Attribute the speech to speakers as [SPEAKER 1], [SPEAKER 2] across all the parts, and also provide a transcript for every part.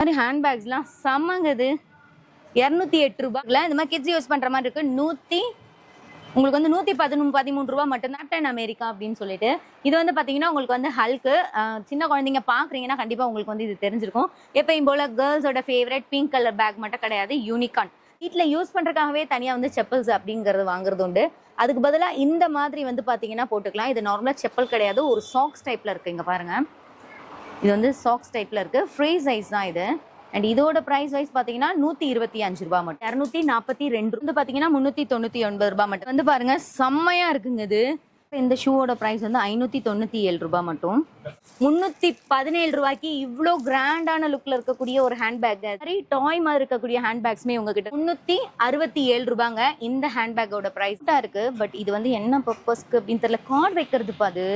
[SPEAKER 1] மாதிரி ஹேண்ட்பேக்ஸ்லாம் செம்மங்க இது இரநூத்தி எட்டு ரூபாய்ல இந்த மாதிரி கிட்ஸ் யூஸ் பண்ணுற மாதிரி இருக்குது நூற்றி உங்களுக்கு வந்து நூற்றி பதினொன்று பதிமூணு ரூபா மட்டும் கேப்டன் அமெரிக்கா அப்படின்னு சொல்லிட்டு. இது வந்து பார்த்தீங்கன்னா உங்களுக்கு வந்து ஹல்க்கு சின்ன குழந்தைங்க பார்க்குறீங்கன்னா கண்டிப்பாக உங்களுக்கு வந்து இது தெரிஞ்சிருக்கும். எப்பயும் போல் கேர்ள்ஸோட ஃபேவரட் பிங்க் கலர் பேக் மட்டும் கிடையாது யூனிகான் வீட்டில் யூஸ் பண்ணுறக்காகவே தனியாக வந்து செப்பல்ஸ் அப்படிங்கிறது வாங்குறது உண்டு. அதுக்கு பதிலாக இந்த மாதிரி வந்து பார்த்தீங்கன்னா போட்டுக்கலாம். இது நார்மலாக செப்பல் கிடையாது ஒரு சாக்ஸ் டைப்பில் இருக்குது இங்கே பாருங்கள் இது வந்து சாக்ஸ் டைப்ல இருக்கு. ஃப்ரீ சைஸ் தான் இது. அண்ட் இதோட ப்ரைஸ் வைஸ் பாத்தீங்கன்னா நூத்தி இருபத்தி அஞ்சு ரூபா மட்டும். இரநூத்தி நாற்பத்தி ரெண்டு வந்து பாத்தீங்கன்னா முன்னூத்தி தொண்ணூத்தி ஒன்பது ரூபா மட்டும். வந்து பாருங்க செம்மையா இருக்குங்க இது. இந்த ஷூவோட ப்ரைஸ் வந்து ஐநூற்றி தொண்ணூத்தி ஏழு ரூபாய் மட்டும். முன்னூத்தி பதினேழு ரூபாய்க்கு இவ்வளோ கிராண்டான லுக்ல இருக்கக்கூடிய ஒரு ஹேண்ட்பேக் மாதிரி டாய் மாதிரி இருக்கக்கூடிய ஹேண்ட்பேக்ஸ்மே உங்ககிட்ட முன்னூத்தி அறுபத்தி ஏழு ரூபாங்க இந்த ஹேண்ட்பேக்கோட ப்ரைஸ் தான் இருக்கு. பட் இது வந்து என்ன பர்பஸ்க்கு அப்படின்னு தெரியல. கார்டு வைக்கிறது அது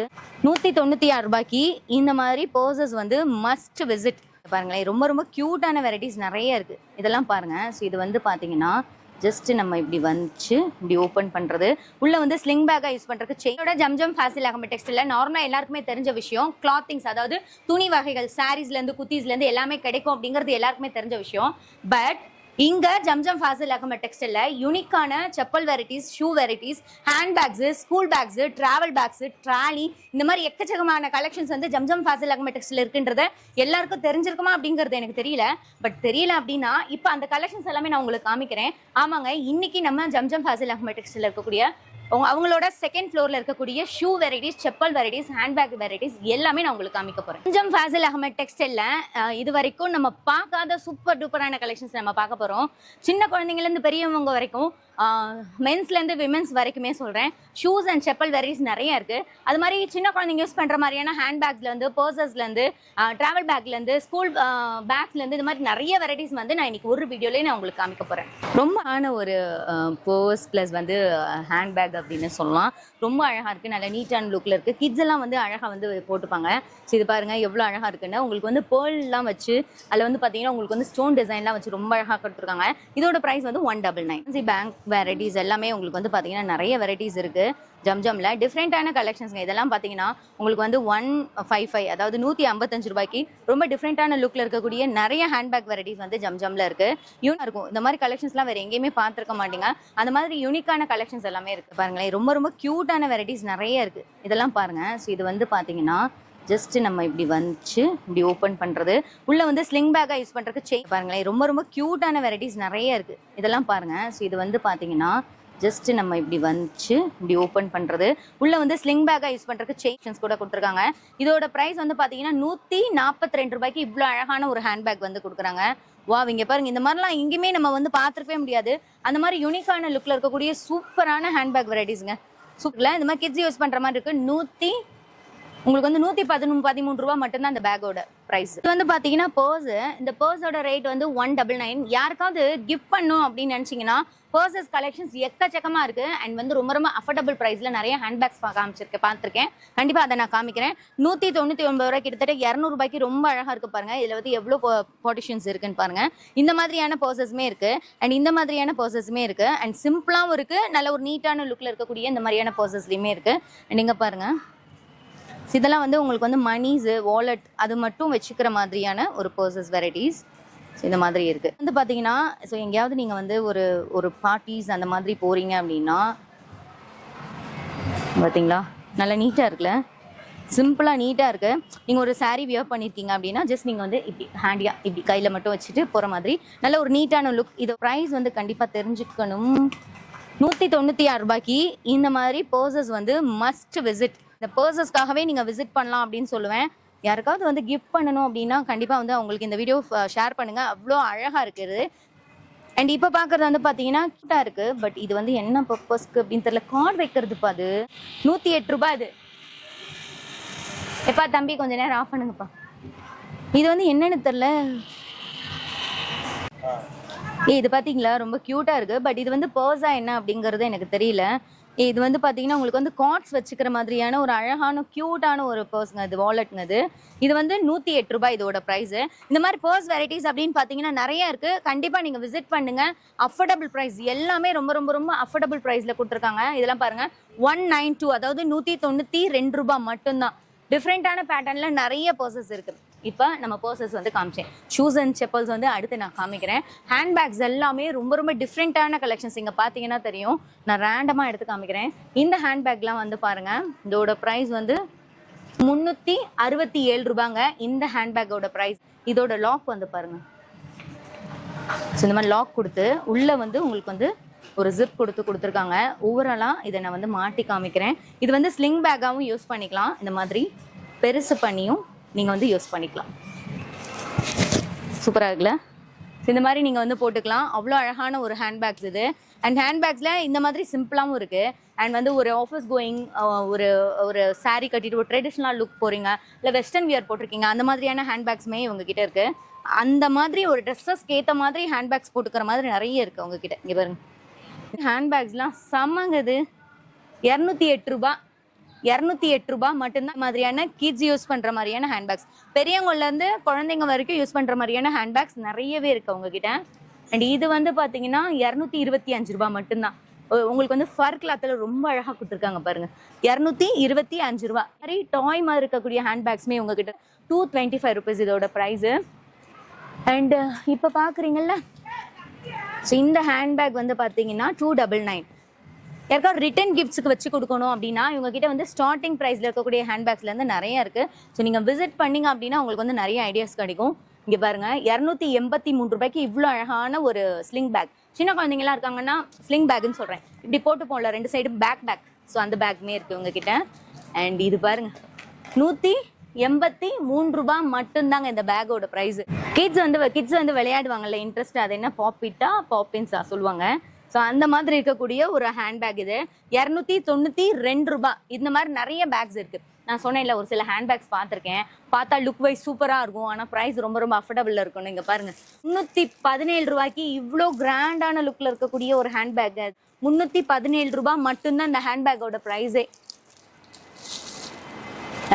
[SPEAKER 1] நூத்தி தொண்ணூத்தி ஆறு ரூபாய்க்கு. இந்த மாதிரி பர்சஸ் வந்து மஸ்ட் விசிட் பாருங்களேன் ரொம்ப ரொம்ப க்யூட்டான வெரைட்டிஸ் நிறைய இருக்கு. இதெல்லாம் பாருங்க. ஸோ இது வந்து பாத்தீங்கன்னா ஜஸ்ட் நம்ம இப்படி வந்துச்சு இப்படி ஓப்பன் பண்றது. உள்ள வந்து ஸ்லிங் பேக்காக யூஸ் பண்ணுறதுக்கு செயினோட ஜம்ஜம் ஃபேசில் ஆகமே டெக்ஸ்டைல நார்மலாக எல்லாருக்குமே தெரிஞ்ச விஷயம் கிளாத்திங்ஸ் அதாவது துணி வகைகள் சாரீஸ்ல இருந்து இருந்து எல்லாமே கிடைக்கும் அப்படிங்கிறது எல்லாருக்குமே தெரிஞ்ச விஷயம். பட் இங்க ஜம்ஜம் ஃபாசில் அகம டெக்ஸ்டைல்ல யூனிக்கான chappal varieties shoe varieties hand bags school bags travel bags trolley இந்த மாதிரி எக்கச்சக்கமான கலெக்ஷன்ஸ் வந்து ஜம்ஜம் ஃபாசில் அகம டெக்ஸ்டைல் இருக்குன்றத எல்லாருக்கும் தெரிஞ்சிருக்குமா அப்படிங்கிறது எனக்கு தெரியல. பட் தெரியல அப்படின்னா இப்போ அந்த கலெக்ஷன்ஸ் எல்லாமே நான் உங்களுக்கு காமிக்கிறேன். ஆமாங்க இன்னைக்கு நம்ம ஜம்ஜம் ஃபாசில் அகம டெக்ஸ்டைல் இருக்கக்கூடிய அவங்களோட செகண்ட் ஃப்ளோர்ல இருக்கக்கூடிய shoe varieties chappal varieties handbag varieties எல்லாமே நான் உங்களுக்கு காமிக்க போறேன். கொஞ்சம் ஃபாசில் அகமட் டெக்ஸ்டைல்ல இது வரைக்கும் நம்ம பார்க்காத சூப்பர் டூப்பரான கலெக்ஷன்ஸ் நம்ம பார்க்க போறோம். சின்ன குழந்தைங்கலேருந்து பெரியவங்க வரைக்கும் மென்ஸ்லேருந்து விமென்ஸ் வரைக்குமே சொல்கிறேன் ஷூஸ் அண்ட் செப்பல் வெரைட்டிஸ் நிறைய இருக்குது அது மாதிரி சின்ன குழந்தைங்க யூஸ் பண்ணுற மாதிரியான ஹேண்ட் பர்சஸ்லேருந்து ட்ராவல் பேக்லேருந்து ஸ்கூல் பேக்ஸ்லேருந்து இது மாதிரி நிறைய வெரைட்டிஸ் வந்து நான் இன்றைக்கி ஒரு வீடியோலேயே நான் உங்களுக்கு காமிக்க போகிறேன் ரொம்ப ஆன ஒரு பர்ஸ் ப்ளஸ் வந்து ஹேண்ட் பேக் அப்படின்னு சொல்லலாம். ரொம்ப அழகா இருக்கு. நல்ல நீட்டான லுக்ல இருக்கு. கிட்ஸ் எல்லாம் வந்து அழகா வந்து போட்டுப்பாங்க. ஸோ இது பாருங்க எவ்வளவு அழகா இருக்குன்னு. உங்களுக்கு வந்து பேர்ல்லாம் வச்சு அதுல வந்து பாத்தீங்கன்னா உங்களுக்கு வந்து ஸ்டோன் டிசைன்லாம் வச்சு ரொம்ப அழகா கொடுத்துருக்காங்க. இதோட பிரைஸ் வந்து one double nine bank varieties எல்லாமே உங்களுக்கு வந்து பாத்தீங்கன்னா நிறைய வெரைட்டிஸ் இருக்கு. ஜம்ஜம்ல டிஃப்ரெண்டான கலெக்ஷன்ஸ்ங்க இதெல்லாம் பாத்தீங்கன்னா உங்களுக்கு வந்து ஒன் ஃபைவ் ஃபைவ் அதாவது நூத்தி ஐம்பத்தஞ்சு ரூபாய்க்கு ரொம்ப டிஃப்ரெண்ட்டான லுக்ல இருக்கக்கூடிய நிறைய ஹேண்ட்பேக் வெரைட்டிஸ் வந்து ஜம்ஜம்ல இருக்கு. யூனா இருக்கும். இந்த மாதிரி கலெக்ஷன்ஸ்லாம் வேற எங்கேயுமே பார்த்துருக்க மாட்டீங்க. அந்த மாதிரி யூனிக்கான கலெக்ஷன்ஸ் எல்லாமே இருக்கு பாருங்களேன் ரொம்ப ரொம்ப க்யூட்டான வெரைட்டிஸ் நிறைய இருக்கு. இதெல்லாம் பாருங்க. ஸோ இது வந்து பாத்தீங்கன்னா ஜஸ்ட் நம்ம இப்படி வந்துச்சு இப்படி ஓப்பன் பண்றது. உள்ள வந்து ஸ்லிங் பேக்காக யூஸ் பண்றதுக்கு செயின் பாருங்களேன் ரொம்ப ரொம்ப க்யூட்டான வெரைட்டிஸ் நிறைய இருக்கு. இதெல்லாம் பாருங்க. ஸோ இது வந்து பாத்தீங்கன்னா ஜஸ்ட் நம்ம இப்படி வந்துச்சு இப்படி ஓப்பன் பண்ணுறது உள்ளே வந்து ஸ்லிங் பேக்காக யூஸ் பண்ணுறதுக்கு செயின்ஸ் கூட கொடுத்துருக்காங்க. இதோட ப்ரைஸ் வந்து பார்த்தீங்கன்னா நூற்றி நாற்பத்தி ரெண்டு ரூபாய்க்கு இவ்வளோ அழகான ஒரு ஹேண்ட்பேக் வந்து கொடுக்குறாங்க. வா இங்க பாருங்க. இந்த மாதிரிலாம் எங்கேயுமே நம்ம வந்து பார்த்துருக்கவே முடியாது. அந்த மாதிரி யூனிக்கான லுக்கில் இருக்கக்கூடிய சூப்பரான ஹேண்ட்பேக் வெரைட்டிஸ்ங்க சூப்பர்ல இந்த மாதிரி கிட்ஸ் யூஸ் பண்ணுற மாதிரி இருக்கு. நூற்றி உங்களுக்கு வந்து நூத்தி பதினொன்று பதிமூணு ரூபா மட்டும்தான் அந்த பேக்கோட பிரைஸ் இது வந்து பாத்தீங்கன்னா பர்ஸ் இந்த பர்ஸோட ரேட் வந்து ஒன் டபுள் நைன் யாருக்காவது கிஃப்ட் பண்ணும் அப்படின்னு நினைச்சீங்கன்னா பர்சஸ் கலெக்ஷன்ஸ் எக்கச்சக்கமா இருக்கு. அண்ட் வந்து ரொம்ப ரொம்ப அஃபோர்டபுள் பிரைஸ்ல நிறைய ஹேண்ட்பேக்ஸ் காமிச்சிருக்கேன் பார்த்துருக்கேன். கண்டிப்பா அதை நான் காமிக்கிறேன். நூத்தி தொண்ணூத்தி ஒன்பது ரூபாய் கிட்டத்தட்ட இரநூறு ரூபாய்க்கு ரொம்ப அழகா இருக்கு பாருங்க. இதுல வந்து எவ்வளவு பொட்டிஷன்ஸ் இருக்குன்னு பாருங்க. இந்த மாதிரியான பர்சஸ்மே இருக்கு. அண்ட் இந்த மாதிரியான பர்சஸ்மே இருக்கு. அண்ட் சிம்பிளாவும் இருக்கு. நல்ல ஒரு நீட்டான லுக்ல இருக்கக்கூடிய இந்த மாதிரியான பர்சஸ்லயுமே இருக்கு. அண்ட் இங்க பாருங்க. இதெல்லாம் வந்து உங்களுக்கு வந்து மணிஸு வாலெட் அது மட்டும் வச்சுக்கிற மாதிரியான ஒரு பர்சஸ் வெரைட்டிஸ் இந்த மாதிரி இருக்கு. வந்து பார்த்தீங்கன்னா ஸோ எங்கேயாவது நீங்கள் வந்து ஒரு ஒரு பார்ட்டிஸ் அந்த மாதிரி போறீங்க அப்படின்னா பார்த்தீங்களா நல்லா நீட்டாக இருக்குல்ல? சிம்பிளாக நீட்டாக இருக்கு. நீங்கள் ஒரு சாரீ வியர் பண்ணியிருக்கீங்க அப்படின்னா ஜஸ்ட் நீங்கள் வந்து இப்படி ஹேண்டியாக இப்படி கையில் மட்டும் வச்சுட்டு போகிற மாதிரி நல்ல ஒரு நீட்டான லுக் இது ப்ரைஸ் வந்து கண்டிப்பாக தெரிஞ்சுக்கணும். நூற்றி தொண்ணூற்றி ஆறு ரூபாய்க்கு இந்த மாதிரி பர்சஸ் வந்து மஸ்ட் விசிட் இந்த பர்சஸ்க்காகவே நீங்கள் விசிட் பண்ணலாம் அப்படின்னு சொல்லுவேன். யாருக்காவது வந்து கிஃப்ட் பண்ணணும் அப்படின்னா கண்டிப்பாக வந்து அவங்களுக்கு இந்த வீடியோ ஷேர் பண்ணுங்கள் அவ்வளோ அழகாக இருக்குது அண்ட் இப்போ பார்க்குறது வந்து பார்த்தீங்கன்னா கியூட்டாக இருக்குது பட் இது வந்து என்ன பர்பஸ்க்கு அப்படின்னு தெரியல. கார்டு வைக்கிறதுப்பா அது. நூற்றி எட்டு ரூபாய் அது. எப்பா தம்பி கொஞ்ச நேரம் ஆஃப் பண்ணுங்கப்பா. இது வந்து என்னன்னு தெரில ஏ இது பாத்தீங்களா? ரொம்ப க்யூட்டாக இருக்கு. பட் இது வந்து பர்ஸா என்ன அப்படிங்கிறது எனக்கு தெரியல. இது வந்து பார்த்தீங்கன்னா உங்களுக்கு வந்து கார்ட்ஸ் வச்சுக்கிற மாதிரியான ஒரு அழகான க்யூட்டான ஒரு பர்ஸ்ங்க இது வாலெட்ங்க இது. இது வந்து நூற்றி எட்டு ரூபாய் இதோட ப்ரைஸு இந்த மாதிரி பர்ஸ் வெரைட்டிஸ் அப்படின்னு பார்த்தீங்கன்னா நிறைய இருக்கு. கண்டிப்பாக நீங்கள் விசிட் பண்ணுங்க. அஃபோர்டபுள் ப்ரைஸ் எல்லாமே ரொம்ப ரொம்ப ரொம்ப அஃபோர்டபுள் ப்ரைஸில் கொடுத்துருக்காங்க. இதெல்லாம் பாருங்க. ஒன் நைன் டூ அதாவது நூற்றி தொண்ணூற்றி ரெண்டு ரூபாய் மட்டும்தான். டிஃப்ரெண்ட்டான பேட்டர்னில் நிறைய பர்சஸ் இருக்குது இப்போ நம்ம பர்சஸ் வந்து காமிச்சேன். ஷூஸ் அண்ட் செப்பல்ஸ் வந்து அடுத்து நான் காமிக்கிறேன். ஹேண்ட் பேக்ஸ் எல்லாமே ரொம்ப ரொம்ப டிஃப்ரெண்ட்டான கலெக்ஷன்ஸ் இங்கே பார்த்தீங்கன்னா தெரியும். நான் ரேண்டமாக எடுத்து காமிக்கிறேன். இந்த ஹேண்ட் பேக்லாம் வந்து பாருங்கள் இதோட ப்ரைஸ் வந்து முந்நூற்றி அறுபத்தி ஏழு ரூபாங்க. இந்த ஹேண்ட்பேக்கோட ப்ரைஸ் இதோட லாக் வந்து பாருங்கள் ஸோ இந்த மாதிரி லாக் கொடுத்து உள்ளே வந்து உங்களுக்கு வந்து ஒரு ஜிப் கொடுத்து கொடுத்துருக்காங்க. ஓவராலாக இதை நான் வந்து மாட்டி காமிக்கிறேன். இது வந்து ஸ்லிங் பேக்காகவும் யூஸ் பண்ணிக்கலாம். இந்த மாதிரி பெருசு பண்ணியும் நீங்கள் வந்து யூஸ் பண்ணிக்கலாம். சூப்பராக இருக்குல்ல? இந்த மாதிரி நீங்கள் வந்து போட்டுக்கலாம். அவ்வளோ அழகான ஒரு ஹேண்ட்பேக்ஸ் இது. அண்ட் ஹேண்ட்பேக்ஸில் இந்த மாதிரி சிம்பிளாகவும் இருக்குது அண்ட் வந்து ஒரு ஆஃபீஸ் கோயிங் ஒரு ஒரு சாரீ கட்டிட்டு ஒரு ட்ரெடிஷ்னல் லுக் போகிறீங்க இல்லை வெஸ்டர்ன் வியர் போட்டிருக்கீங்க. அந்த மாதிரியான ஹேண்ட்பேக்ஸுமே இவங்ககிட்ட இருக்குது அந்த மாதிரி ஒரு ட்ரெஸ்ஸஸ்க்கு ஏற்ற மாதிரி ஹேண்ட்பேக்ஸ் போட்டுக்கிற மாதிரி நிறைய இருக்குது உங்ககிட்ட. இங்கே பாருங்க. ஹேண்ட்பேக்ஸ்லாம் செம்மங்க இது. இரநூத்தி எட்டு ரூபா இரநூத்தி எட்டு ரூபாய் மட்டும்தான் மாதிரியான கிட்ஸ் யூஸ் பண்ணுற மாதிரியான ஹேண்ட்பேக்ஸ் பெரியவங்கலேருந்து குழந்தைங்க வரைக்கும் யூஸ் பண்ணுற மாதிரியான ஹேண்ட்பேக்ஸ் நிறையவே இருக்குது உங்ககிட்ட அண்ட் இது வந்து பார்த்தீங்கன்னா இரநூத்தி இருபத்தி அஞ்சு ரூபா மட்டும்தான். உங்களுக்கு வந்து ஃபர் கிளாத்தில் ரொம்ப அழகாக கொடுத்துருக்காங்க பாருங்க. இரநூத்தி இருபத்தி அஞ்சு ரூபா. மாதிரி டாய் மாதிரி இருக்கக்கூடிய ஹேண்ட்பேக்ஸுமே உங்ககிட்ட டூ டுவெண்ட்டி ஃபைவ் ருபீஸ் இதோட ப்ரைஸு அண்டு இப்போ பார்க்குறீங்கல்ல ஸோ இந்த ஹேண்ட்பேக் வந்து பார்த்தீங்கன்னா டூ டபுள் நைன் யாருக்காவது ரிட்டன் கிஃப்ட்ஸுக்கு வச்சு கொடுக்கணும் அப்படின்னா இவங்க கிட்ட வந்து ஸ்டார்டிங் ப்ரைஸில் இருக்கக்கூடிய ஹேண்ட்பேக்ஸ்லேருந்து நிறைய இருக்குது ஸோ நீங்கள் விசிட் பண்ணீங்க அப்படின்னா உங்களுக்கு வந்து நிறைய ஐடியாஸ் கிடைக்கும். இங்கே பாருங்க இரநூத்தி எண்பத்தி மூணு ரூபாய்க்கு இவ்வளோ அழகான ஒரு ஸ்லிங் பேக் சின்ன குழந்தைங்களாம் இருக்காங்கன்னா ஸ்லிங் பேக்னு சொல்கிறேன் இப்படி போட்டு போகல ரெண்டு சைடும் பேக் பேக் ஸோ அந்த பேக்குமே இருக்குது உங்ககிட்ட அண்ட் இது பாருங்க நூற்றி எண்பத்தி மூணு ரூபாய் மட்டும்தாங்க இந்த பேக்கோட ப்ரைஸ் கிட்ஸ் வந்து கிட்ஸ் வந்து விளையாடுவாங்கல்ல இன்ட்ரெஸ்ட் அது என்ன? பாப்பிட்டா பாப்பின்ஸா சொல்லுவாங்க. ஸோ அந்த மாதிரி இருக்கக்கூடிய ஒரு ஹேண்ட்பேக் இது. இரநூத்தி தொண்ணூற்றி ரெண்டு ரூபாய் இந்த மாதிரி நிறைய பேக்ஸ் இருக்கு. நான் சொன்னேன்ல ஒரு சில ஹேண்ட்பேக்ஸ் பார்த்துருக்கேன். பார்த்தா லுக் வைஸ் சூப்பராக இருக்கும். ஆனால் ப்ரைஸ் ரொம்ப ரொம்ப அஃபர்டபுளில் இருக்கும் நீங்கள் பாருங்கள் முந்நூற்றி பதினேழு ரூபாய்க்கு இவ்வளோ கிராண்டான லுக்கில் இருக்கக்கூடிய ஒரு ஹேண்ட்பேக் முந்நூற்றி பதினேழு ரூபாய் மட்டும்தான் இந்த ஹேண்ட்பேக்கோட ப்ரைஸே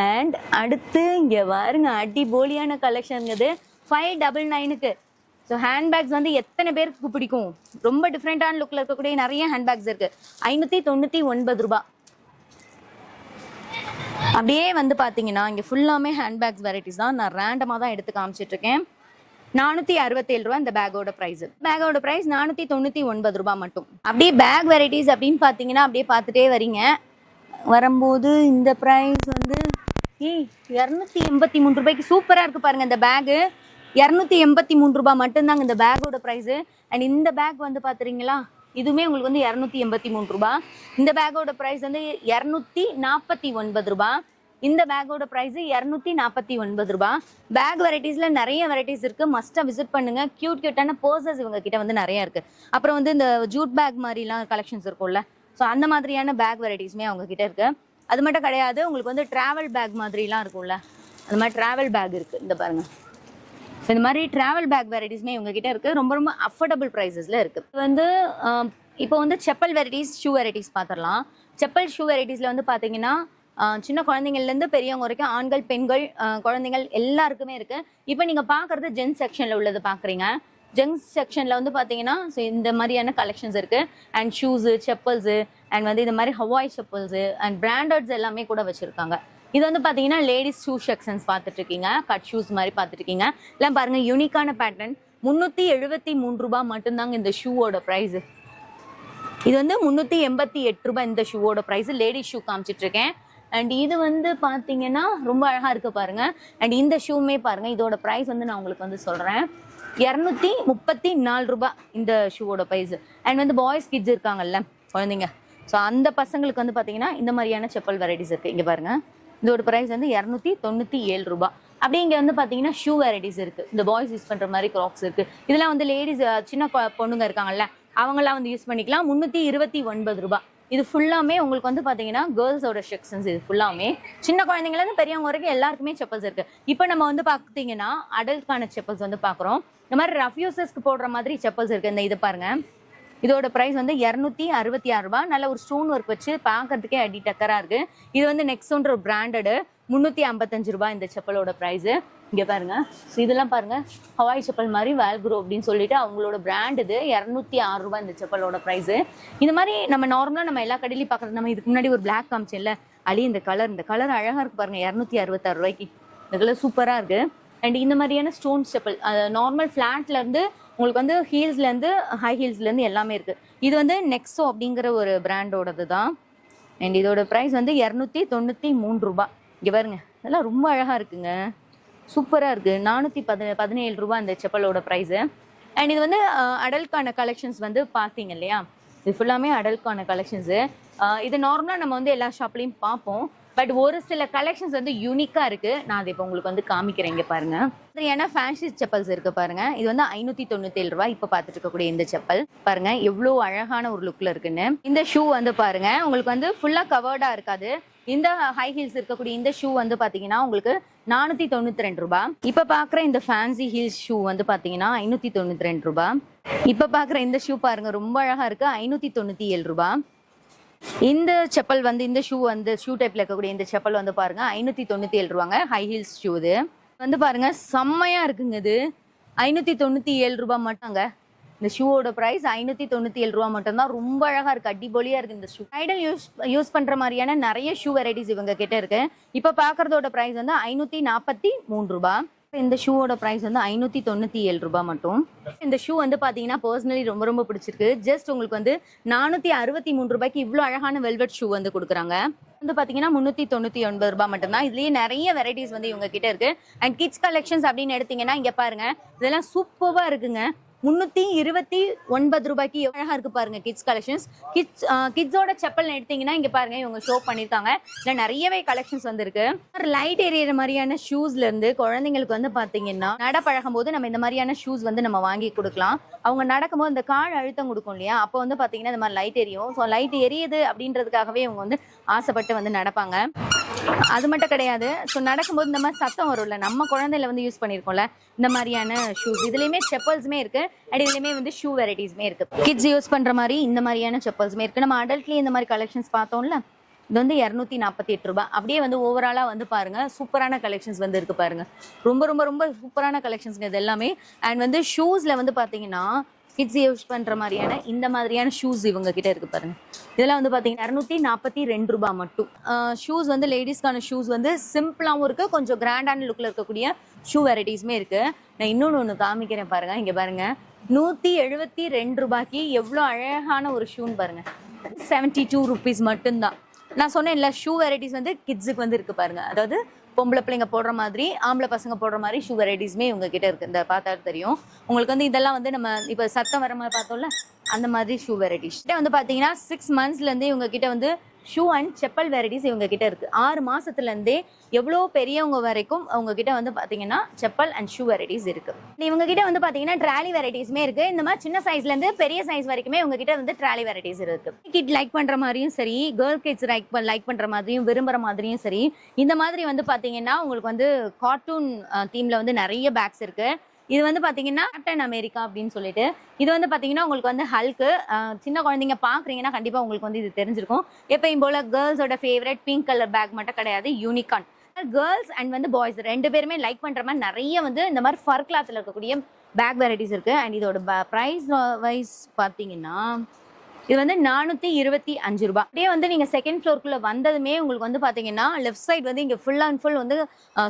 [SPEAKER 1] அண்ட் அடுத்து இங்கே பாருங்க அடிபோலியான கலெக்ஷன் ஃபைவ் டபுள் நைனுக்கு ஸோ ஹேண்ட்பேக்ஸ் வந்து எத்தனை பேருக்கு பிடிக்கும்? ரொம்ப டிஃப்ரெண்ட்டான லுக்கில் இருக்கக்கூடிய நிறைய ஹேண்ட்பேக்ஸ் இருக்குது ஐநூற்றி தொண்ணூற்றி ஒன்பது ரூபாய் அப்படியே வந்து பார்த்தீங்கன்னா இங்கே ஃபுல்லாமே ஹேண்ட்பேக்ஸ் வெரைட்டிஸ் தான். நான் ரேண்டமாக தான் எடுத்து காமிச்சிட்ருக்கேன். நானூற்றி அறுபத்தேழு ரூபா இந்த பேக்கோட ப்ரைஸ் பேக்கோட ப்ரைஸ் நானூற்றி தொண்ணூற்றி ஒன்பது ரூபாய் மட்டும். அப்படியே பேக் வெரைட்டிஸ் அப்படின்னு பார்த்தீங்கன்னா அப்படியே பார்த்துட்டே வரீங்க. வரும்போது இந்த ப்ரைஸ் வந்து ஏய் இரநூத்தி எண்பத்தி மூணு ரூபாய்க்கு சூப்பராக இருக்குது பாருங்க இந்த பேகு இரநூத்தி எண்பத்தி மூணு ரூபாய் மட்டும்தாங்க இந்த பேக்கோட ப்ரைஸு அண்ட் இந்த பேக் வந்து பார்த்துறீங்களா இதுவுமே உங்களுக்கு வந்து இரநூத்தி எண்பத்தி மூணு ரூபாய். இந்த பேக்கோட ப்ரைஸ் வந்து இரநூத்தி நாற்பத்தி ஒன்பது ரூபாய். இந்த பேக்கோட ப்ரைஸ் இரநூத்தி நாற்பத்தி ஒன்பது ரூபாய். பேக் வெரைட்டிஸில் நிறைய வெரைட்டிஸ் இருக்குது மஸ்ட்டாக விசிட் பண்ணுங்க. க்யூட் க்யூட்டான பர்சஸ் இவங்க கிட்ட வந்து நிறைய இருக்குது அப்புறம் வந்து இந்த ஜூட் பேக் மாதிரிலாம் கலெக்ஷன்ஸ் இருக்கும்ல. ஸோ அந்த மாதிரியான பேக் வெரைட்டிஸுமே அவங்க கிட்ட இருக்கு. அது மட்டும் கிடையாது உங்களுக்கு வந்து ட்ராவல் பேக் மாதிரிலாம் இருக்கும்ல. அந்த மாதிரி ட்ராவல் பேக் இருக்குது இந்த பாருங்க. ஸோ இந்த மாதிரி ட்ராவல் பேக் வெரைட்டிஸ்மே இவங்க கிட்ட இருக்கு. ரொம்ப ரொம்ப அஃபோர்டபுள் ப்ரைஸஸ்ல இருக்கு. இது வந்து இப்போ வந்து செப்பல் வெரைட்டிஸ் ஷூ வெரைட்டிஸ் பார்த்துடலாம் செப்பல் ஷூ வெரைட்டிஸ்ல வந்து பார்த்தீங்கன்னா சின்ன குழந்தைங்கள்லேருந்து பெரியவங்க வரைக்கும் ஆண்கள் பெண்கள் குழந்தைகள் எல்லாருக்குமே இருக்கு. இப்போ நீங்க பார்க்குறது ஜென்ஸ் செக்ஷன்ல உள்ளது பார்க்குறீங்க ஜென்ஸ் செக்ஷன்ல வந்து பார்த்தீங்கன்னா ஸோ இந்த மாதிரியான கலெக்ஷன்ஸ் இருக்கு. அண்ட் ஷூஸு செப்பல்ஸு அண்ட் வந்து இந்த மாதிரி ஹவாய் செப்பல்ஸு அண்ட் பிராண்டட்ஸ் எல்லாமே கூட வச்சிருக்காங்க. இது வந்து பார்த்தீங்கன்னா லேடிஸ் ஷூ செக்ஷன்ஸ் பார்த்துட்டு இருக்கீங்க கட் ஷூஸ் மாதிரி பார்த்துட்டு இருக்கீங்க எல்லாம் பாருங்க யூனிக்கான பேட்டர்ன் முந்நூற்றி எழுபத்தி மூணு ரூபாய் மட்டும்தாங்க இந்த ஷூவோட ப்ரைஸ் இது வந்து முந்நூற்றி எண்பத்தி எட்டு ரூபாய் இந்த ஷூவோட ப்ரைஸ் லேடிஸ் ஷூ காமிச்சிட்டு இருக்கேன் அண்ட் இது வந்து பார்த்தீங்கன்னா ரொம்ப அழகாக இருக்கு பாருங்க. அண்ட் இந்த ஷூமே பாருங்க இதோட ப்ரைஸ் வந்து நான் உங்களுக்கு வந்து சொல்கிறேன் இரநூத்தி முப்பத்தி நாலு ரூபாய் இந்த ஷூவோட ப்ரைஸ் அண்ட் வந்து பாய்ஸ் கிட்ஸ் இருக்காங்கல்ல குழந்தைங்க. ஸோ அந்த பசங்களுக்கு வந்து பார்த்தீங்கன்னா இந்த மாதிரியான செப்பல் வெரைட்டிஸ் இருக்குது இங்கே பாருங்கள் இதோட ப்ரைஸ் வந்து இரநூத்தி தொண்ணூற்றி ஏழு ரூபாய். அப்படியே இங்கே வந்து பார்த்தீங்கன்னா ஷூ வெரைட்டிஸ் இருக்குது இந்த பாய்ஸ் யூஸ் பண்ணுற மாதிரி க்ராக்ஸ் இருக்குது இதெல்லாம் வந்து லேடிஸ் சின்ன பொண்ணுங்க இருக்காங்கல்ல அவங்களாம் வந்து யூஸ் பண்ணிக்கலாம். முந்நூற்றி இருபத்தி ஒன்பது ரூபாய். இது ஃபுல்லாமே உங்களுக்கு வந்து பார்த்தீங்கன்னா கேர்ள்ஸோட செக்ஷன்ஸ் இது ஃபுல்லாமே சின்ன குழந்தைங்கலேருந்து பெரியவங்க வரைக்கும் எல்லாருக்குமே செப்பல்ஸ் இருக்குது இப்போ நம்ம வந்து பார்த்தீங்கன்னா அடல்ட்கான செப்பல்ஸ் வந்து பார்க்குறோம் இந்த மாதிரி ரஃப்யூசஸ்க்கு போடுற மாதிரி செப்பல்ஸ் இருக்குது இந்த இது பாருங்கள் இதோட ப்ரைஸ் வந்து இரநூத்தி அறுபத்தி ஆறு ரூபாய். நல்ல ஒரு ஸ்டோன் ஒர்க் வச்சு பார்க்கறதுக்கே அடி டக்கராக இருக்கு. இது வந்து நெக்ஸ்ட்ன்ற ஒரு பிராண்டடு முந்நூற்றி ஐம்பத்தஞ்சு ரூபாய் இந்த செப்பலோட ப்ரைஸு இங்கே பாருங்க. ஸோ இதெல்லாம் பாருங்க. ஹவாய் செப்பல் மாதிரி வேல்குரோ அப்படின்னு சொல்லிட்டு அவங்களோட பிராண்ட் இது இரநூத்தி ஆறு ரூபாய் இந்த செப்பலோட ப்ரைஸு இந்த மாதிரி நம்ம நார்மலாக நம்ம எல்லா கடையிலையும் பார்க்குறது நம்ம இதுக்கு முன்னாடி ஒரு பிளாக் காமிச்சேன்ல அழி இந்த கலர் இந்த கலர் அழகாக இருக்கு பாருங்க. இரநூத்தி அறுபத்தாறு ரூபாய்க்கு. இந்த கலர் சூப்பராக இருக்கு. அண்ட் இந்த மாதிரியான ஸ்டோன் செப்பல் நார்மல் ஃப்ளாட்ல இருந்து உங்களுக்கு வந்து ஹீல்ஸ்ல இருந்து ஹை ஹீல்ஸ்ல இருந்து எல்லாமே இருக்கு. இது வந்து நெக்ஸோ அப்படிங்கிற ஒரு பிராண்டோடது தான். அண்ட் இதோட ப்ரைஸ் வந்து இரநூத்தி தொண்ணூற்றி மூணு ரூபாய் இங்கே பாருங்க இதெல்லாம் ரொம்ப அழகாக இருக்குங்க. சூப்பராக இருக்குது நானூற்றி பதி பதினேழு ரூபாய் இந்த செப்பலோட ப்ரைஸு அண்ட் இது வந்து அடல்கான கலெக்ஷன்ஸ் வந்து பார்த்தீங்க இல்லையா? இது ஃபுல்லாமே அடல்கான கலெக்ஷன்ஸு இது நார்மலாக நம்ம வந்து எல்லா ஷாப்லேயும் பார்ப்போம். பட் ஒரு சில கலெக்ஷன்ஸ் வந்து யூனிக்காக இருக்குது நான் அதை இப்போ உங்களுக்கு வந்து காமிக்கிறேன். இங்கே பாருங்க. ஏன்னா ஃபேன்சி செப்பல்ஸ் இருக்கு பாருங்க. இது வந்து ஐநூற்றி தொண்ணூத்தேழு ரூபாய் இப்போ பார்த்துட்டு இருக்கக்கூடிய இந்த செப்பல். பாருங்க எவ்வளோ அழகான ஒரு லுக்கில் இருக்குன்னு. இந்த ஷூ வந்து பாருங்க உங்களுக்கு வந்து ஃபுல்லாக கவர்டாக இருக்காது. இந்த ஹை ஹீல்ஸ் இருக்கக்கூடிய இந்த ஷூ வந்து பாத்தீங்கன்னா உங்களுக்கு நானூத்தி தொண்ணூத்தி ரெண்டு ரூபா இப்ப பாக்குற இந்த ஃபேன்சி ஹீல்ஸ் ஷூ வந்து பாத்தீங்கன்னா ஐநூத்தி தொண்ணூத்தி ரெண்டு ரூபாய். இப்ப பாக்குற இந்த ஷூ பாருங்க ரொம்ப அழகா இருக்கு. ஐநூத்தி தொண்ணூத்தி ஏழு ரூபா இந்த செப்பல் வந்து இந்த ஷூ வந்து ஷூ டைப்ல இருக்கக்கூடிய இந்த செப்பல் வந்து பாருங்க ஐநூத்தி தொண்ணூத்தி ஏழு ரூபாங்க. ஹை ஹீல்ஸ் ஷூ இது. வந்து பாருங்க செம்மையா இருக்குங்க இது. ஐநூத்தி தொண்ணூத்தி ஏழு ரூபாய் மட்டும்ங்க இந்த ஷூவோட பிரைஸ் ஐநூத்தி தொண்ணூத்தி ஏழு ரூபா மட்டும்தான். ரொம்ப அழகா இருக்கு. அடிபொலியா இருக்கு இந்த ஷூ ஐடல் யூஸ் யூஸ் பண்ற மாதிரியான நிறைய ஷூ வெரைட்டிஸ் இவங்க கிட்ட இருக்கு. இப்ப பாக்குறதோட பிரைஸ் வந்து ஐநூத்தி நாற்பத்தி மூணு ரூபாய் இந்த ஷூவோட ப்ரைஸ் வந்து ஐநூத்தி தொண்ணூத்தி ஏழு ரூபாய் மட்டும். இந்த ஷூ வந்து பாத்தீங்கன்னா பர்சனலி ரொம்ப ரொம்ப பிடிச்சிருக்கு. ஜஸ்ட் உங்களுக்கு வந்து நானூத்தி அறுபத்தி மூணு ரூபாய்க்கு இவ்வளவு அழகான வெல்வெட் ஷூ வந்து கொடுக்குறாங்க. வந்து பாத்தீங்கன்னா முன்னூத்தி தொண்ணூத்தி ஒன்பது ரூபாய் மட்டும்தான். இதுலயே நிறைய வெரைட்டிஸ் வந்து இவங்க கிட்ட இருக்கு. அண்ட் கிட்ஸ் கலெக்ஷன்ஸ் அப்படின்னு எடுத்தீங்கன்னா இங்க பாருங்க இதெல்லாம் சூப்பர்வா இருக்குங்க. முந்நூற்றி இருபத்தி ஒன்பது ரூபாய்க்கு அழகாக இருக்குது இருக்கு பாருங்க கிட்ஸ் கலெக்ஷன்ஸ் கிட்ஸ் கிட்ஸோட செப்பல் எடுத்தீங்கன்னா இங்கே பாருங்க இவங்க ஷோ பண்ணியிருக்காங்க இல்லை நிறையவே கலெக்ஷன்ஸ் வந்திருக்கு. லைட் எரியற மாதிரியான ஷூஸ்லேருந்து குழந்தைங்களுக்கு வந்து பார்த்தீங்கன்னா நட போது நம்ம இந்த மாதிரியான ஷூஸ் வந்து நம்ம வாங்கி கொடுக்கலாம். அவங்க நடக்கும்போது இந்த கால் அழுத்தம் கொடுக்கும் இல்லையா? அப்போ வந்து பார்த்தீங்கன்னா இந்த மாதிரி லைட் எரியும். ஸோ லைட் எரியுது அப்படின்றதுக்காகவே இவங்க வந்து ஆசைப்பட்டு வந்து நடப்பாங்க. அது மட்டும் கிடையாது. ஸோ நடக்கும்போது இந்த மாதிரி சத்தம் வரும்ல நம்ம குழந்தையில வந்து யூஸ் பண்ணியிருக்கோம்ல இந்த மாதிரியான ஷூஸ் இதுலேயுமே செப்பல்ஸுமே இருக்கு. அண்ட் இதுலேயுமே வந்து ஷூ வெரைட்டிஸ்மே இருக்கு. கிட்ஸ் யூஸ் பண்ற மாதிரி இந்த மாதிரியான செப்பல்ஸுமே இருக்கு. நம்ம அடல்ட்லேயே இந்த மாதிரி கலெக்ஷன்ஸ் பார்த்தோம்ல இது வந்து இரநூத்தி நாற்பத்தி எட்டு ரூபாய். அப்படியே வந்து ஓவராலா வந்து பாருங்க சூப்பரான கலெக்ஷன்ஸ் வந்து இருக்கு பாருங்க. ரொம்ப ரொம்ப ரொம்ப சூப்பரான கலெக்ஷன்ஸ்ங்க இது எல்லாமே. அண்ட் வந்து ஷூஸ்ல வந்து பாத்தீங்கன்னா கிட்ஸ் யூஸ் பண்ணுற மாதிரியான இந்த மாதிரியான ஷூஸ் இவங்க கிட்ட இருக்கு பாருங்க. இதெல்லாம் வந்து பார்த்தீங்கன்னா இரநூத்தி நாற்பத்தி ரெண்டு ரூபாய் மட்டும். ஷூஸ் வந்து லேடிஸ்க்கான ஷூஸ் வந்து சிம்பிளாகவும் இருக்கு கொஞ்சம் கிராண்டான லுக்கில் இருக்கக்கூடிய ஷூ வெரைட்டிஸுமே இருக்கு. நான் இன்னொன்று ஒன்று காமிக்கிறேன் பாருங்க இங்கே பாருங்க. நூற்றி எழுபத்தி ரெண்டு ரூபாய்க்கு எவ்வளோ அழகான ஒரு ஷூன்னு பாருங்க. செவன்டி டூ ருபீஸ் மட்டும்தான். நான் சொன்னேன்ல ஷூ வெரைட்டிஸ் வந்து கிட்ஸுக்கு வந்து இருக்கு பாருங்க. அதாவது பொம்பளை பிள்ளைங்க போடுற மாதிரி ஆம்பளை பசங்க போடுற மாதிரி சுகர் வெரைட்டிஸ்மே இவங்க கிட்ட இருக்கு. இந்த பார்த்தா தெரியும். உங்களுக்கு வந்து இதெல்லாம் வந்து நம்ம இப்போ சத்தம் வர மாதிரி பார்த்தோம்ல அந்த மாதிரி ஷூ வெரைட்டிஸ் வந்து பார்த்தீங்கன்னா சிக்ஸ் மந்த்ஸ்ல இருந்து இவங்க கிட்ட வந்து ஷூ அண்ட் செப்பல் வெரைட்டிஸ் இவங்க கிட்ட இருக்கு. ஆறு மாதத்துலேருந்தே எவ்வளோ பெரியவங்க வரைக்கும் அவங்க கிட்ட வந்து பார்த்தீங்கன்னா செப்பல் அண்ட் ஷூ வெரைட்டிஸ் இருக்கு. இவங்க கிட்ட வந்து பார்த்தீங்கன்னா ட்ராலி வெரைட்டிஸ்மே இருக்கு. இந்த மாதிரி சின்ன சைஸ்லேருந்து பெரிய சைஸ் வரைக்குமே இவங்க கிட்ட வந்து ட்ராலி வெரைட்டிஸ் இருக்கு. கிட் லைக் பண்ற மாதிரியும் சரி கேர்ள் கிட்ஸ் லைக் லைக் பண்ற மாதிரியும் விரும்புற மாதிரியும் சரி இந்த மாதிரி வந்து பார்த்தீங்கன்னா உங்களுக்கு வந்து கார்ட்டூன் தீம்ல வந்து நிறைய பேக்ஸ் இருக்கு. இது வந்து பாத்தீங்கன்னா கேப்டன் அமெரிக்கா அப்படின்னு சொல்லிட்டு. இது வந்து பாத்தீங்கன்னா உங்களுக்கு வந்து ஹல்க்கு சின்ன குழந்தைங்க பாக்குறீங்கன்னா கண்டிப்பா உங்களுக்கு வந்து இது தெரிஞ்சிருக்கும். எப்பயும் போல கேர்ள்ஸோட ஃபேவரட் பிங்க் கலர் பேக் மட்டும் கிடையாது யூனிகான் கேர்ள்ஸ் அண்ட் வந்து பாய்ஸ் ரெண்டு பேருமே லைக் பண்ற மாதிரி நிறைய வந்து இந்த மாதிரி ஃபர் கிளாத்ல இருக்கக்கூடிய பேக் வெரைட்டிஸ் இருக்கு. அண்ட் இதோட ப்ரைஸ் வைஸ் பாத்தீங்கன்னா இது வந்து நானூத்தி இருபத்தி அஞ்சு ரூபாய் அப்படியே வந்து நீங்க செகண்ட் ஃப்ளோருக்குள்ளே வந்ததுமே உங்களுக்கு வந்து பாத்தீங்கன்னா லெஃப்ட் சைட் வந்து இங்க ஃபுல் அண்ட் ஃபுல் வந்து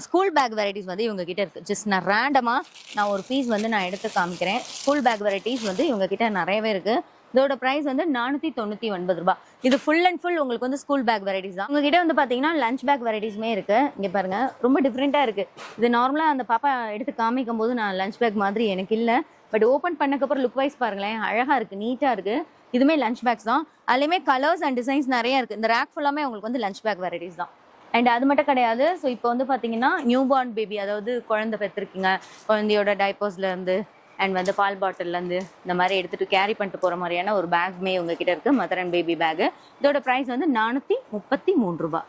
[SPEAKER 1] ஸ்கூல் பேக் வெரைட்டிஸ் வந்து இவங்க கிட்ட இருக்கு. ஜஸ்ட் நான் ரேண்டமா நான் ஒரு பீஸ் வந்து நான் எடுத்து காமிக்கிறேன். ஸ்கூல் பேக் வெரைட்டிஸ் வந்து இவங்க கிட்ட நிறையவே இருக்கு. இதோட பிரைஸ் வந்து நானூத்தி தொண்ணூத்தி ஒன்பது ரூபாய் இது ஃபுல் அண்ட் ஃபுல் உங்களுக்கு வந்து ஸ்கூல் பேக் வெரைட்டிஸ் தான். உங்ககிட்ட வந்து பாத்தீங்கன்னா லஞ்ச் பேக் வெரைட்டிஸ்மே இருக்கு. இங்க பாருங்க ரொம்ப டிஃப்ரெண்டா இருக்கு. இது நார்மலா அந்த பாப்பா எடுத்து காமிக்கும் போது நான் லஞ்ச் பேக் மாதிரி எனக்கு இல்லை. பட் ஓப்பன் பண்ணக்கப்புறம் லுக் வைஸ் பாருங்களேன் அழகா இருக்கு நீட்டா இருக்கு. இதுவுமே லஞ்ச் பேக்ஸ் தான். அதுலேயுமே கலர்ஸ் அண்ட் டிசைன்ஸ் நிறைய இருக்கு. இந்த ரேக் ஃபுல்லாமே உங்களுக்கு வந்து லஞ்ச் பேக் வெரைட்டிஸ் தான். அண்ட் அது மட்டும் கிடையாது. ஸோ இப்போ வந்து பார்த்தீங்கன்னா நியூ பார்ன் பேபி அதாவது குழந்தை பெற்றிருக்கீங்க. குழந்தையோட டைப்பர்ஸ்லேருந்து அண்ட் வந்து பால் பாட்டில்லேருந்து இந்த மாதிரி எடுத்துகிட்டு கேரி பண்ணிட்டு போகிற மாதிரியான ஒரு பேக்குமே உங்ககிட்ட இருக்குது மதரன் பேபி பேகு இதோட ப்ரைஸ் வந்து நானூற்றி முப்பத்தி மூணு ரூபாய்.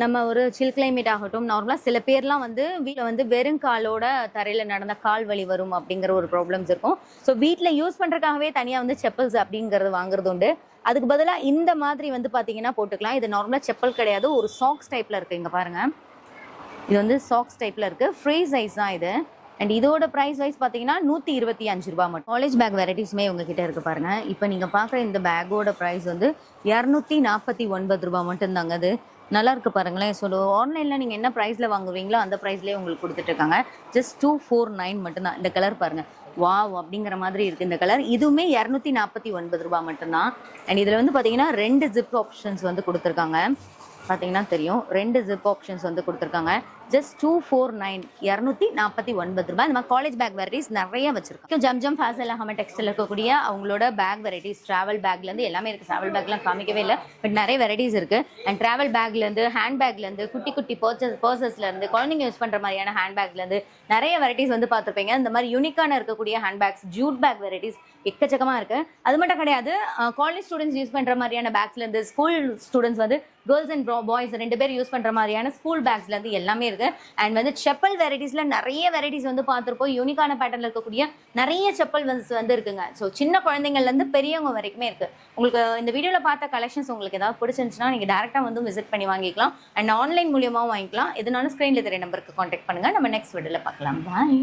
[SPEAKER 1] நம்ம ஒரு சில் கிளைமேட் ஆகட்டும் நார்மலாக சில பேர்லாம் வந்து வீட்டில் வந்து வெறும் காலோட தரையில் நடந்த கால் வலி வரும் அப்படிங்கிற ஒரு ப்ராப்ளம்ஸ் இருக்கும். ஸோ வீட்டில் யூஸ் பண்ணுறதுக்காகவே தனியாக வந்து செப்பல்ஸ் அப்படிங்கிறது வாங்குறது உண்டு. அதுக்கு பதிலாக இந்த மாதிரி வந்து பார்த்தீங்கன்னா போட்டுக்கலாம். இது நார்மலாக செப்பல் கிடையாது. ஒரு சாக்ஸ் டைப்பில் இருக்குது இங்கே பாருங்கள் இது வந்து சாக்ஸ் டைப்பில் இருக்குது ஃப்ரீ சைஸ் தான் இது. அண்ட் இதோட ப்ரைஸ் வைஸ் பார்த்தீங்கன்னா நூற்றி இருபத்தி அஞ்சு ரூபா மட்டும். காலேஜ் பேக் வெரைட்டிஸுமே உங்ககிட்ட இருக்கு பாருங்க. இப்போ நீங்கள் பார்க்குற இந்த பேக்கோட ப்ரைஸ் வந்து இரநூத்தி நாற்பத்தி ஒன்பது ரூபா மட்டும்தாங்க அது நல்லா இருக்கு பாருங்களேன். ஸோ ஆன்லைனில் நீங்கள் என்ன ப்ரைஸில் வாங்குவீங்களோ அந்த ப்ரைஸ்லேயே உங்களுக்கு கொடுத்துட்ருக்காங்க ஜஸ்ட் டூ ஃபோர் நைன் மட்டும்தான். இந்த கலர் பாருங்கள் வாவ் அப்படிங்கிற மாதிரி இருக்குது இந்த கலர் இதுவுமே இரநூத்தி நாற்பத்தி ஒன்பது ரூபா மட்டும்தான். அண்ட் இதில் வந்து பார்த்தீங்கன்னா ரெண்டு ஜிப் ஆப்ஷன்ஸ் வந்து கொடுத்துருக்காங்க. பார்த்தீங்கன்னா தெரியும். ரெண்டு ஜிப் ஆப்ஷன்ஸ் வந்து கொடுத்துருக்காங்க. ஜஸ்ட் டூ ஃபோர் நைன் இரநூத்தி நாற்பத்தி ஒன்பது ரூபாய். இந்த மாதிரி காலேஜ் பேக் வெரைட்டிஸ் நிறைய வச்சிருக்கோம். ஜம் ஜம் ஃபேசல் ஹம டெக்ஸ்டைல் இருக்கக்கூடிய அவங்களோட பேக் வெரைட்டிஸ் ட்ராவல் பேக்லேருந்து எல்லாமே இருக்குது ட்ராவல் பேக்லாம் காமிக்கவே இல்லை பட் நிறைய வெரைட்டிஸ் இருக்குது அண்ட் ட்ராவல் பேக்லேருந்து ஹேண்ட் பேக்லேருந்து குட்டி குட்டி பர்ச்சஸ் பர்சஸ்லேருந்து குழந்தைங்க யூஸ் பண்ணுற மாதிரியான ஹேண்ட் பேக்லேருந்து நிறைய வெரைட்டிஸ் வந்து பார்த்துருப்பீங்க. இந்த மாதிரி யூனிக்கான இருக்கக்கூடிய hand bags jute bag varieties எக்கச்சக்கமாக இருக்குது அது மட்டும் கிடையாது காலேஜ் ஸ்டூடெண்ட்ஸ் யூஸ் பண்ணுற மாதிரியான பேக்ஸ்லேருந்து ஸ்கூல் ஸ்டூடெண்ட்ஸ் வந்து கேர்ள்ஸ் அண்ட் பாய்ஸ் ரெண்டு பேர் யூஸ் பண்ணுற மாதிரியான ஸ்கூல் பேக்ஸ்லேருந்து எல்லாமே இருக்கு. அண்ட் வந்து செப்பல் வெரைட்டிஸில் நிறைய வெரைட்டிஸ் வந்து பார்த்துருக்கோம் யூனிக்கான பேட்டர்னில் இருக்கக்கூடிய நிறைய செப்பல் வந்து வந்து இருக்குங்க. ஸோ சின்ன குழந்தைங்கள்லேருந்து பெரியவங்க வரைக்குமே இருக்கு. உங்களுக்கு இந்த வீடியோவில் பார்த்த கலெக்ஷன்ஸ் உங்களுக்கு ஏதாவது பிடிச்சிருந்துச்சுன்னா நீங்கள் டேரெக்டாக வந்து விசிட் பண்ணி வாங்கிக்கலாம். அண்ட் ஆன்லைன் மூலியமாகவும் வாங்கிக்கலாம். எதுனாலும் ஸ்க்ரீனில் தெரிய நம்பருக்கு காண்டாக்ட் பண்ணுங்க. நம்ம நெக்ஸ்ட் வீடியோவில் பார்க்கலாம். பாய்